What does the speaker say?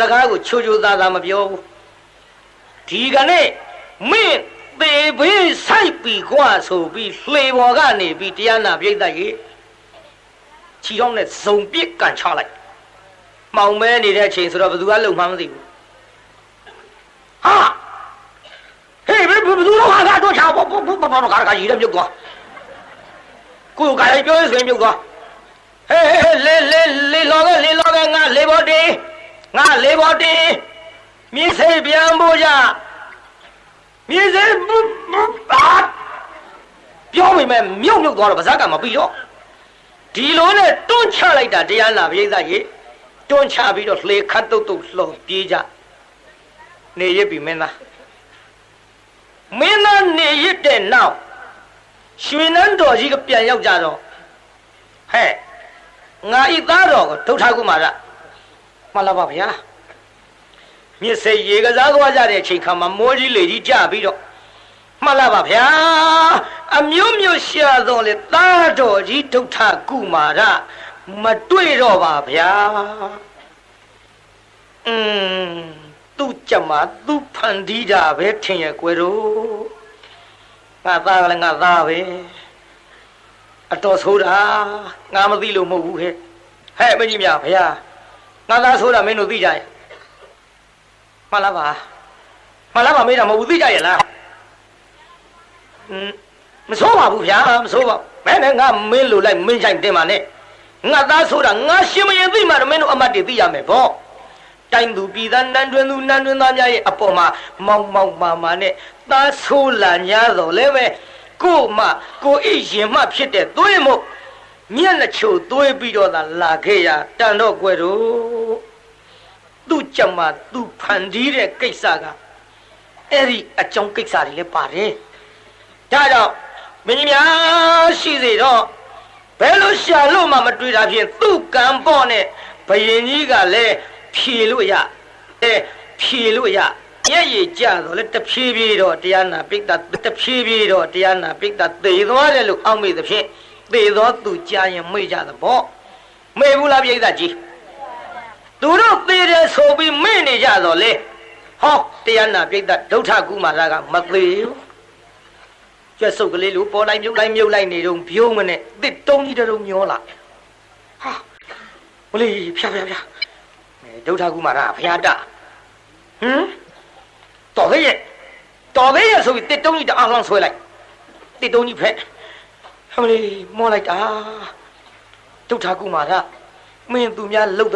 စကားကိုချိုချိုသားသားမပြောဘူးဒီကနေ့မင်းသေဘေးဆိုင်ပြီးกว่าဆိုပြီးလှေပေါ်ကနေပြီးတရားနာပြိတ္တကြီးချီတော့နဲ့ဇုံပစ်ကန်ချလိုက်မောင်မဲနေတဲ့အချိန်ဆိုတော့ဘယ်သူကလုံမှန်းမသိဘူးဟာဟေးဘယ်ဘယ်သူတော့ဟာကတော့ချာဘောဘောဘောဘောကာကကြီးလည်းမြုပ်သွားကိုယ်ကလည်းပြောရဆိုရင်မြုပ်သွား ဟေးဟေးလေလေလေလောကလေလောကငါလေဘောတီ ငါလေဘောတီမြစ်စေပြန်ဖို့ကြမြစ်စေဘာပြောမိမဲ့မြုပ်မြုပ်သွားတော့ဗဇက်ကမပြီးတော့ဒီလိုနဲ့တွန်းချလိုက်တာတရားနာပရိသတ်ကြီးတွန်းချပြီးတော့လှေခတ်တုတ်တုတ်လှော်ပြေးကြနေရပြီမင်းသားမင်းသားနေရတဲ့နောက်ရွှေနန်းတော်ကြီးကပြန်ရောက်ကြတော့ဟဲ့ငါဤသားတော်ကိုဒုဋ္ဌကုမာရ မှန်လားပါဗျာမြစ်စေရေကစားသွားကြတဲ့အချိန်ခါမှာမိုးကြီးလေကြီးကြပြီးတော့မှန်လားပါဗျာအမျိုးမျိုးရှာတော့လေသားတော်ကြီးဒုဋ္ဌကုမာရမတွေ့တော့ပါဗျာอืมသူ့ကြမှာသူ့ဖန်တီးတာပဲထင်ရကွယ်တော့ငါသားကလည်းငါသားပဲအတော်ဆိုးတာငါမသိလို့မဟုတ်ဘူးဟဲ့ဟဲ့မင်းကြီးများဘုရား ငါသားဆိုးတာမင်းတို့သိကြရဲ့မှန်လားပါမှန်လားပါမေးတာမဟုတ်ဘူးသိကြရဲ့လားอืมမဆိုးပါဘူးဗျာမဆိုးပါဘယ်နဲ့ငါမင်းလိုလိုက်မင်းဆိုင်တင်ပါနဲ့ငါသားဆိုးတာငါရှင်မရင်သိမှတော့မင်းတို့အမတ်တွေသိရမယ်ဗောတိုင်းသူပြည်သားနန်းတွင်သူနန်းတွင်သားများရဲ့အပေါ်မှာမောင်မောင်မာမာနဲ့သားဆိုးလာ냐တော့လည်းပဲကို့မကိုအိရင်မှဖြစ်တဲ့သွေးမို့ မျက်နှချိုသွေးပြီးတော့သာလာခဲ့ရတန်တော့ကွယ်တို့သူ့ကြမ္မာသူ့ဖန်တီးတဲ့ကိစ္စကအဲ့ဒီအကြောင်းကိစ္စတွေလည်းပါတယ်ဒါကြောင့်မင်းကြီးများရှိစေတော့ဘယ်လိုရှာလို့မှမတွေ့တာဖြင့်သူ့ကံပေါ့နဲ့ဘယင်ကြီးကလည်းဖြေလို့ရအဲဖြေလို့ရညက်ရည်ကြတော့လေတဖြည်းဖြည်းတော့တရားနာပိဋကတဖြည်းဖြည်းတော့တရားနာပိဋကသေသွားတယ်လို့အောက်မေ့သဖြင့် သေသောသူကြားရင်မေ့ကြသဘောမေ့ဘူးလားပိဋကကြီးသူတို့သေတယ်ဆိုပြီးမေ့နေကြတော့လေဟောတရားနာပိဋကဒုဋ္ဌကုမာရကမသေးဘူးကျွတ်စုပ်ကလေးလိုပေါ်လိုက်မြုပ်လိုက်မြုပ်လိုက်နေတော့ပြုံးမနဲ့တစ်တုံးကြီးတရုံမျောလာဟာဘလေးဖြာဖြာဖြာအဲဒုဋ္ဌကုမာရကဖျားတဟမ်တော်သေးရဲ့တော်သေးရဲ့ဆိုပြီးတစ်တုံးကြီးတအားလောင်းဆွဲလိုက်တစ်တုံးကြီးဖက် ဟမလေးမောလိုက်တာဒုဋ္ဌကုမာရမင်းသူများလှုပ်